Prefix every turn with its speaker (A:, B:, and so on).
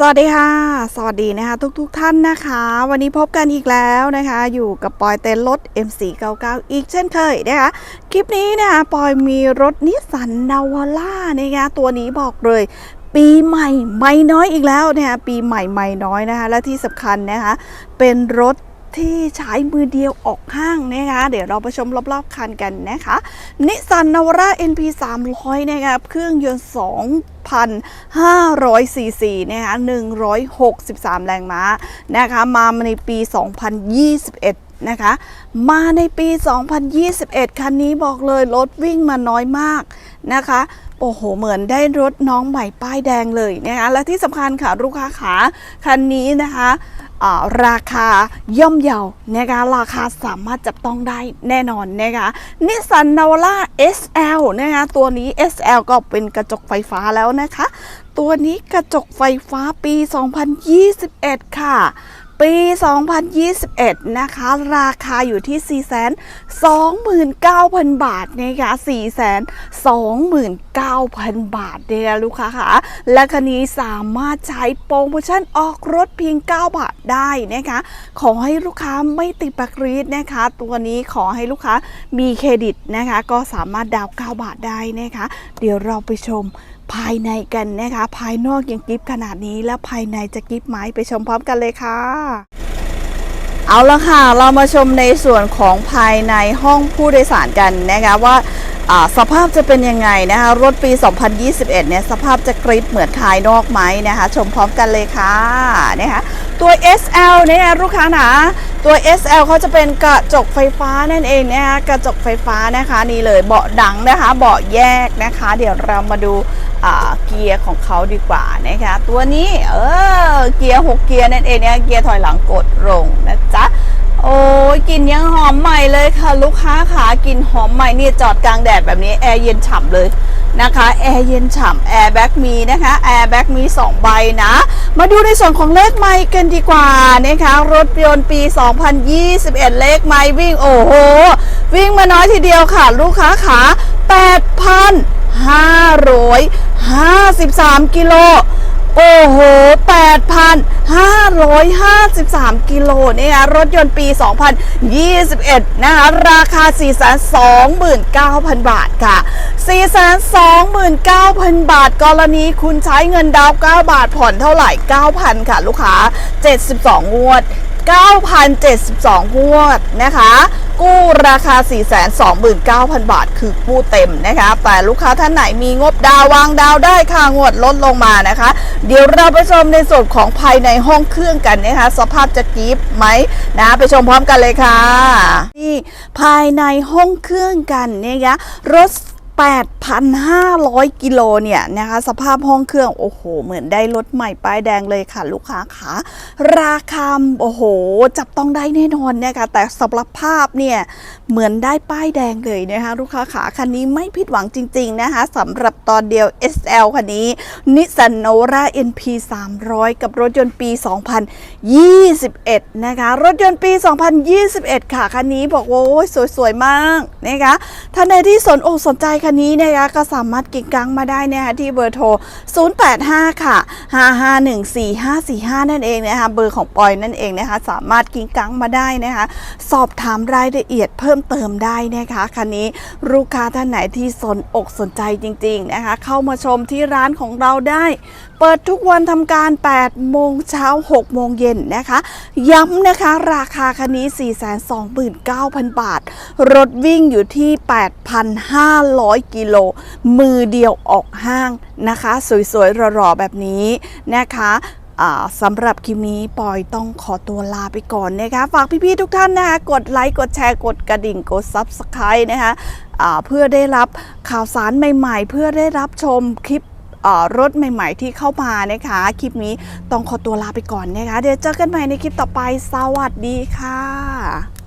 A: สวัสดีค่ะ สวัสดีนะคะทุกๆทท่านนะคะ วันนี้พบกันอีกแล้วนะคะ อยู่กับปอยเต็นรถ M499 อีกเช่นเคยนะคะ คลิปนี้นะคะปอยมีรถนิสสันนาวาร่านะคะตัวนี้บอกเลยปีใหม่ไม่น้อยอีกแล้วนะคะปีใหม่ไม่น้อยนะคะ และที่สำคัญนะคะ เป็นรถ ที่ใช้มือเดียวออกห้างนะคะเดี๋ยวเราไปชมรอบๆคันกันนะคะนิสสันนาวาร่า NP 300นะคะเครื่องยนต์2,500ซีซีนะคะ163 แรงม้านะคะมาในปี 2021นะคะมาในปี 2021 คันนี้บอกเลยรถวิ่งมาน้อยมากนะคะโอ้โห เหมือนได้รถน้องใหม่ป้ายแดงเลยนะคะและที่สำคัญค่ะลูกค้าขาคันนี้นะคะ ราคาย่อมเยานะคะราคาสามารถจับต้องได้แน่นอนนะคะนิสสันนาวาร่า SL นะคะตัวนี้ SL ก็เป็นกระจกไฟฟ้าแล้วนะคะ ตัวนี้กระจกไฟฟ้าปี 2021 ค่ะ ปี 2021 นะคะ ราคาอยู่ที่ 429,000 บาทนะคะ429,000 บาทเนี่ยลูกค้าค่ะ และคันนี้สามารถใช้โปรโมชั่นออกรถเพียง 9 บาทได้นะคะ ขอให้ลูกค้าไม่ติดประกรีดนะคะ ตัวนี้ขอให้ลูกค้ามีเครดิตนะคะ ก็สามารถดาวน์9บาทได้นะคะ เดี๋ยวเราไปชมภายในกันนะคะ ภายนอกยังกิฟขนาดนี้ แล้วภายในจะกิฟไหมไปชมพร้อมกันเลยค่ะ เอาละค่ะ เรามาชมในส่วนของภายในห้องผู้โดยสารกันนะคะว่าสภาพจะเป็นยังไงนะคะรถปี 2021 เนี่ยสภาพจะกริปเหมือนภายนอกไหมนะคะชมพร้อมกันเลยค่ะนะคะ ตัว SL เนี่ยลูกค้าหนาตัว SL เขาจะเป็นกระจกไฟฟ้านั่นเองนะคะกระจกไฟฟ้านะคะนี่เลยเบาะดังนะคะเบาะแยกนะคะ เดี๋ยวเรามาดูเกียร์ของเขาดีกว่านะคะตัวนี้เออเกียร์6เกียร์นั่นเองเนี่ยเกียร์ถอยหลังกดลงนะจ๊ะโอ้ยกลิ่นยังหอมใหม่เลยค่ะ ลูกค้าขากลิ่นหอมใหม่นี่จอดกลางแดดแบบนี้แอร์เย็นฉ่ำเลย นะคะแอร์เย็นฉ่ำแอร์แบ็กมีนะคะแอร์แบ็กมี 2 ใบนะ มาดูในส่วนของเลขไมค์กันดีกว่านะคะรถยนต์ปี 2021 เลขไมค์วิ่งโอ้โห วิ่งมาน้อยทีเดียวค่ะ ลูกค้าขา8,553 กิโล โอ้โห 553 กิโลเนี่ยรถยนต์ปี 2021 นะคะราคา 429,000 บาทค่ะ 429,000 บาท กรณีคุณใช้เงินดาว 9 บาทผ่อนเท่าไหร่ 9,000 ค่ะ ลูกค้า 72 งวด 9,072 งวดนะคะ กู้ราคา 429,000 บาท คือกู้เต็มนะคะ แต่ลูกค้าท่านไหนมีงบดาววางดาวได้ค่างวดลดลงมานะคะ เดี๋ยวเราไปชมในส่วนของภายในห้องเครื่องกันนะคะ สภาพจะกรีฟไหมนะ ไปชมพร้อมกันเลยค่ะ นี่ภายในห้องเครื่องกันนะคะรถ 8,500 กิโลเนี่ยนะคะ สภาพห้องเครื่อง โอ้โห เหมือนได้รถใหม่ป้ายแดงเลยค่ะ ลูกค้าขาราคาโอ้โห จับต้องได้แน่นอนนะคะแต่สำหรับภาพเนี่ยเหมือนได้ป้ายแดงเลยนะคะ ลูกค้าขาคันนี้ไม่ผิดหวังจริง ๆ นะคะสำหรับตอนเดียว SL คันนี้ Nissan Navara NP 300 กับรถยนต์ปี 2021 นะคะ รถยนต์ปี 2021 ค่ะคันนี้บอกว่าโอ้ยสวยๆมากนะคะท่านใดที่สนอกสนใจคัันนี้นะคะก็สามารถกิ่งกังมาได้นะคะที่เบอร์โทร 085 ค่ะ 5514545 นั่นเองนะคะเบอร์ของปอยนั่นเองนะคะสามารถกิ่งกังมาได้นะคะสอบถามรายละเอียดเพิ่มเติมได้นะคะคันนี้ลูกค้าท่านไหนที่สนอกสนใจจริงๆนะคะเข้ามาชมที่ร้านของเราได้ เปิดทุกวันทำการ 8 โมงเช้า 6 โมงเย็นนะคะ ย้ำนะคะราคาคันนี้ 429,000 บาท รถวิ่งอยู่ที่ 8,500กิโล มือเดียวออกห้างนะคะ สวยๆหล่อๆแบบนี้นะคะสำหรับคลิปนี้ปอยต้องขอตัวลาไปก่อนนะคะ ฝากพี่ๆทุกท่านนะคะ กดไลค์ กดแชร์ กดกระดิ่ง กด Subscribe นะคะอ่าเพื่อได้รับข่าวสารใหม่ๆ เพื่อได้รับชมคลิปรถใหม่ๆ ที่เข้ามานะคะ คลิปนี้ต้องขอตัวลาไปก่อนนะคะ เดี๋ยวเจอกันใหม่ในคลิปต่อไป สวัสดีค่ะ